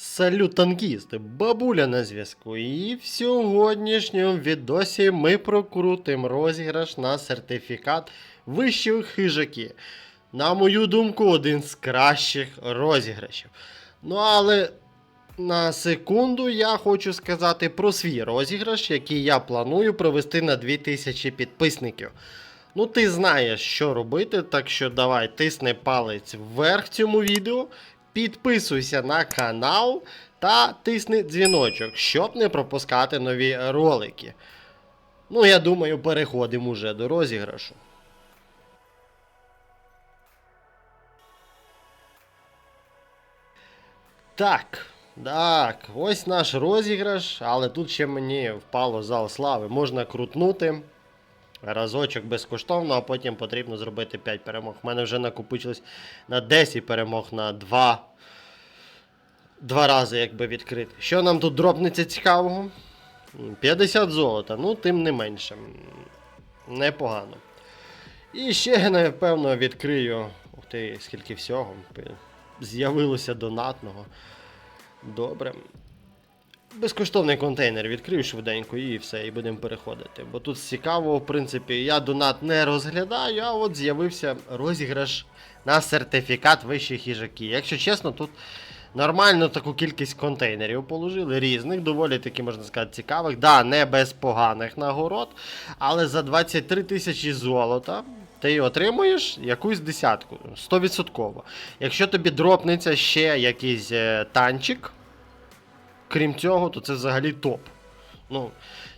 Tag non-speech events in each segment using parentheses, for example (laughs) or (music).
Салют танкісти, бабуля на зв'язку. І в сьогоднішньому відосі ми прокрутимо розіграш на сертифікат вищих хижаки. На мою думку, один з кращих розіграшів. Ну але на секунду я хочу сказати про свій розіграш, який я планую провести на 2000 підписників. Ну, ти знаєш, що робити, так що давай тисни палець вверх цьому відео, підписуйся на канал та тисни дзвіночок, щоб не пропускати нові ролики. Ну, я думаю, переходимо уже до розіграшу. Так, так, ось наш розіграш, але тут ще мені впало зал слави. Можна крутнути разочок безкоштовно, а потім потрібно зробити 5 перемог. У мене вже накопичилось на 10 перемог на 2. Два рази якби відкрити. Що нам тут дропнеться цікавого? 50 золота, ну тим не менше. Непогано. І ще, напевно, відкрию. Ух ти, скільки всього. З'явилося донатного. Добре. Безкоштовний контейнер відкрию швиденько і все, і будемо переходити. Бо тут цікаво, в принципі, я донат не розглядаю, а от з'явився розіграш на сертифікат вищих їжаків. Якщо чесно, тут нормально таку кількість контейнерів положили, різних, доволі таки, можна сказати, цікавих. Да, не без поганих нагород, але за 23 тисячі золота. Ти отримуєш якусь десятку, 100%. Якщо тобі дропнеться ще якийсь е, танчик, крім цього, то це взагалі топ. Ну,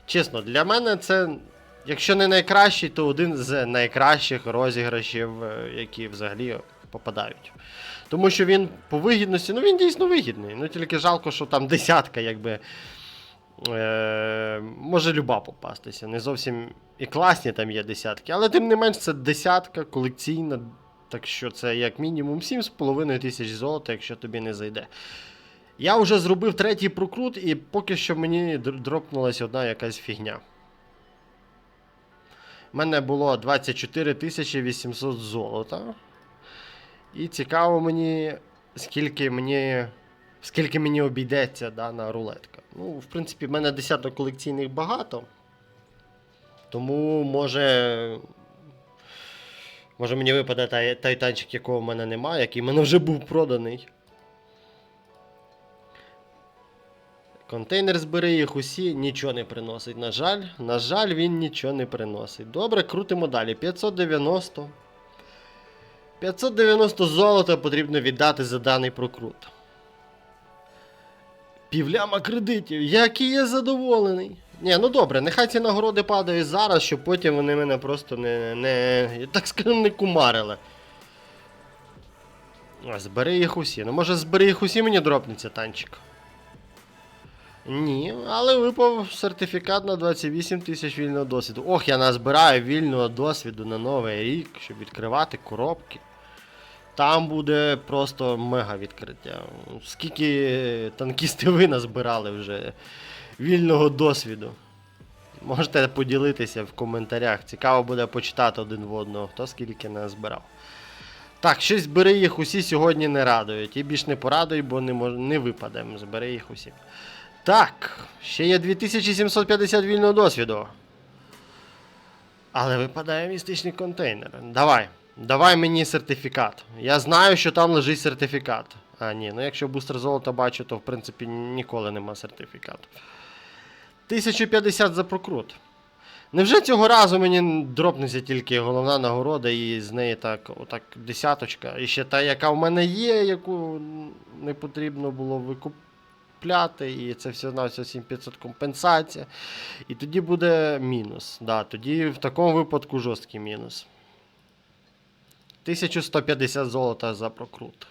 чесно, для мене це, якщо не найкращий, то один з найкращих розіграшів, е, які взагалі попадають. Тому що він по вигідності, ну він дійсно вигідний. Ну тільки жалко, що там десятка, якби. Е, може люба попастися. Не зовсім і класні там є десятки, але тим не менш це десятка колекційна. Так що це як мінімум 7,5 тисяч золота, якщо тобі не зайде. Я вже зробив третій прокрут, і поки що мені дропнулася одна якась фігня. У мене було 24 800 золота. І цікаво мені, скільки мені. Скільки мені обійдеться дана рулетка. Ну, в принципі, в мене десяток колекційних багато. Тому може. Може мені випаде той, той танчик, якого в мене немає, який в мене вже був проданий. Контейнер збери їх усі, нічого не приносить. На жаль, на жаль, він нічого не приносить. Добре, крутимо далі. 590. 590 золота потрібно віддати за даний прокрут. Півляма кредитів, який я задоволений. Ні, ну добре, нехай ці нагороди падають зараз, щоб потім вони мене просто не, не так скажемо, не кумарили. Збери їх усі. Ну може збери їх усі мені дропнеться танчик. Ні, але випав сертифікат на 28 тисяч вільного досвіду. Ох, я назбираю вільного досвіду на новий рік, щоб відкривати коробки. Там буде просто мега відкриття. Скільки танкісти ви назбирали вже вільного досвіду? Можете поділитися в коментарях. Цікаво буде почитати один в одного, хто скільки назбирав. Так, щось збери їх усі сьогодні не радують. І більш не порадуй, бо не, мож... не випаде. Збери їх усі. Так, ще є 2750 вільного досвіду. Але випадає містичний контейнер. Давай. Давай мені сертифікат. Я знаю, що там лежить сертифікат. А, ні, ну якщо бустер золота бачу, то в принципі ніколи нема сертифікату. 1050 за прокрут. Невже цього разу мені дропнеться тільки головна нагорода і з неї так, отак десяточка. І ще та, яка в мене є, яку не потрібно було викупляти, і це все на все 7500 компенсація. І тоді буде мінус. Да, тоді в такому випадку жорсткий мінус. 1150 золота за прокрут.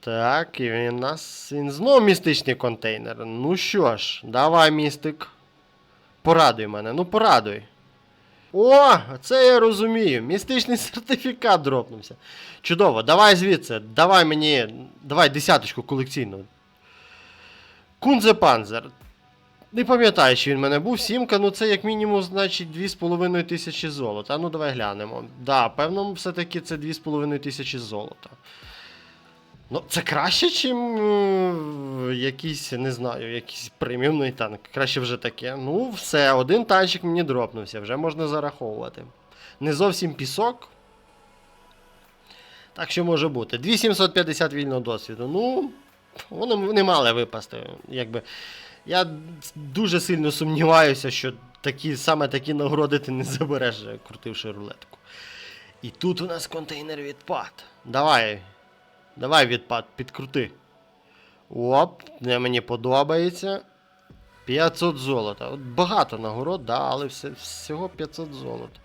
Так, і він нас. Він знову містичний контейнер. Ну що ж, давай, містик. Порадуй мене, ну порадуй. О, це я розумію. Містичний (laughs) сертифікат дропнувся. Чудово, давай звідси. Давай мені. Давай десяточку колекційну. Кунзе Панзер. Не пам'ятаю, чи він в мене був. Сімка, ну це як мінімум, значить, 2,5 тисячі золота. Ну давай глянемо. Да, певно, все-таки це 2,5 тисячі золота. Ну, це краще, чим е, якийсь, не знаю, якийсь преміумний танк. Краще вже таке. Ну, все, один танчик мені дропнувся, вже можна зараховувати. Не зовсім пісок. Так що може бути. 2750 вільного досвіду. Ну, вони не мали випасти. Якби. Я дуже сильно сумніваюся, що такі, саме такі нагороди ти не забереш, крутивши рулетку. І тут у нас контейнер відпад. Давай. Давай відпад, підкрути. Оп, не мені подобається. 500 золота. От багато нагород, да, але все, всього 500 золота.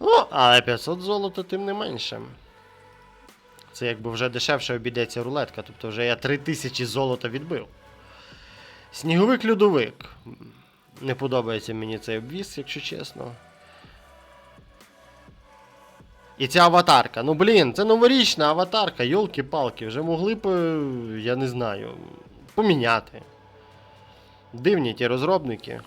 Ну, але 500 золота тим не менше. Це якби вже дешевше обійдеться рулетка, тобто вже я 3000 золота відбив. Сніговик льодовик. Не подобається мені цей обвіз, якщо чесно. І ця аватарка. Ну блін, це новорічна аватарка, йолки-палки, вже могли б, е, я не знаю, поміняти. Дивні ті розробники.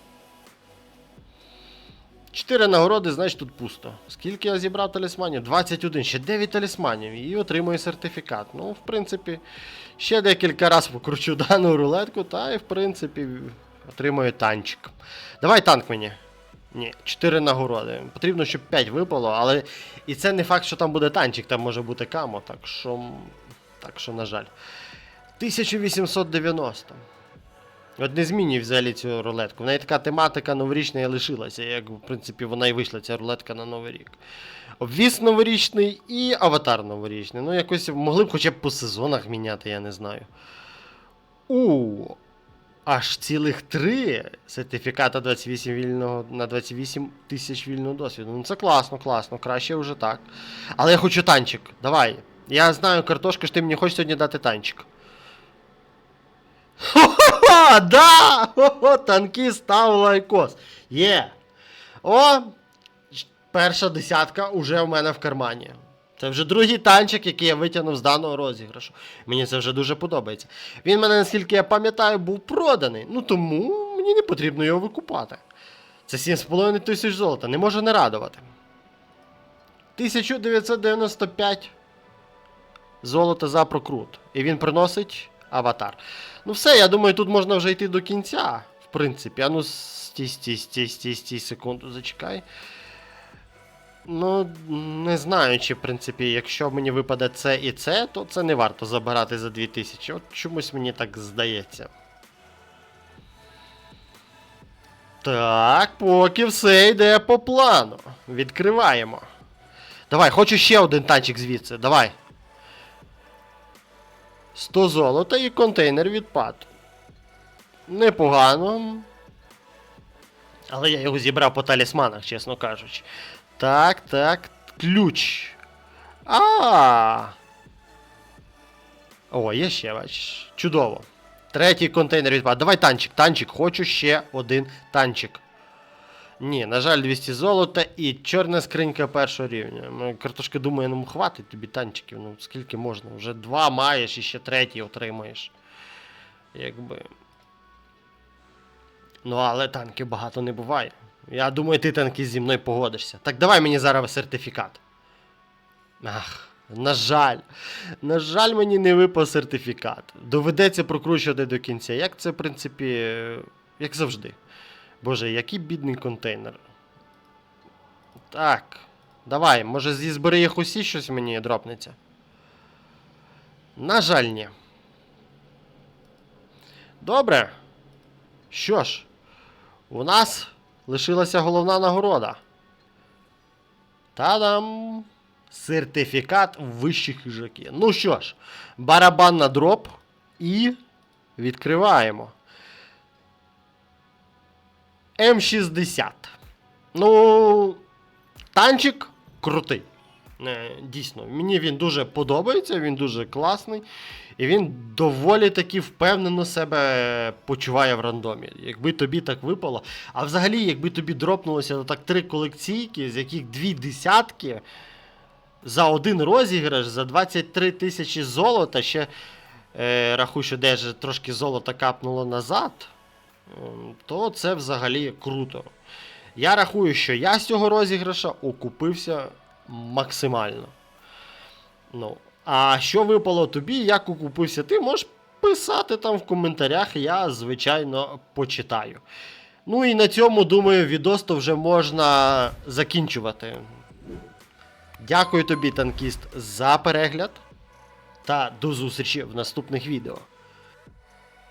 Чотири нагороди, значить тут пусто. Скільки я зібрав талісманів? 21, ще 9 талісманів і отримую сертифікат. Ну, в принципі, ще декілька разів покручу (laughs) дану рулетку, та і в принципі отримую танчик. Давай танк мені. Ні, 4 нагороди. Потрібно, щоб 5 випало, але і це не факт, що там буде танчик, там може бути камо, так що. Так що, на жаль. 1890. От не змінюй взагалі цю рулетку. В неї така тематика новорічна і лишилася, як в принципі вона і вийшла, ця рулетка на Новий рік. Обвіз новорічний і аватар новорічний. Ну, якось могли б хоча б по сезонах міняти, я не знаю. У, аж цілих три сертифіката 28 вільного на 28 тисяч вільного досвіду. Ну це класно, класно, краще вже так. Але я хочу танчик. Давай. Я знаю, картошка, що ти мені хочеш сьогодні дати танчик. Хо-хо-хо! Да! Хо-хо! Танкіст став лайкос. Є. О! Перша десятка уже в мене в кармані. Це вже другий танчик, який я витягнув з даного розіграшу. Мені це вже дуже подобається. Він мене, наскільки я пам'ятаю, був проданий. Ну тому мені не потрібно його викупати. Це 7,5 тисяч золота, не може не радувати. 1995 золота за прокрут. І він приносить аватар. Ну все, я думаю, тут можна вже йти до кінця. В принципі, а ну стій, стій, стій, стій, стій, секунду, зачекай. Ну, не знаю, чи, в принципі, якщо мені випаде це і це, то це не варто забирати за 2000. От чомусь мені так здається. Так, поки все йде по плану. Відкриваємо. Давай, хочу ще один танчик звідси. Давай. 100 золота і контейнер відпад. Непогано. Але я його зібрав по талісманах, чесно кажучи. Так, так. Ключ. А. О, є ще, бачиш. Чудово. Третій контейнер відпад. Давай танчик, танчик. Хочу ще один танчик. Ні, на жаль, 200 золота і чорна скринька першого рівня. Картошка думає, ну хватить тобі танчиків. Ну скільки можна? Вже два маєш і ще третій отримаєш. Якби. Ну, але танків багато не буває. Я думаю, ти танки зі мною погодишся. Так давай мені зараз сертифікат. Ах, на жаль. На жаль, мені не випав сертифікат. Доведеться прокручувати до кінця. Як це, в принципі, як завжди. Боже, який бідний контейнер. Так. Давай, може зі збери їх усі щось мені дропнеться. На жаль, ні. Добре. Що ж, у нас лишилася головна нагорода. Та-дам! Сертифікат вищих хижаки. Ну що ж, барабан на дроп і відкриваємо. М60. Ну, танчик крутий. Е, Дійсно, мені він дуже подобається, він дуже класний. І він доволі таки впевнено себе почуває в рандомі. Якби тобі так випало. А взагалі, якби тобі дропнулося так три колекційки, з яких дві десятки за один розіграш, за 23 тисячі золота, ще е, рахуй, що де ж трошки золота капнуло назад, то це взагалі круто. Я рахую, що я з цього розіграша окупився максимально. Ну, А що випало тобі, як окупився ти, можеш писати там в коментарях, я, звичайно, почитаю. Ну і на цьому, думаю, відос то вже можна закінчувати. Дякую тобі, танкіст, за перегляд. Та до зустрічі в наступних відео.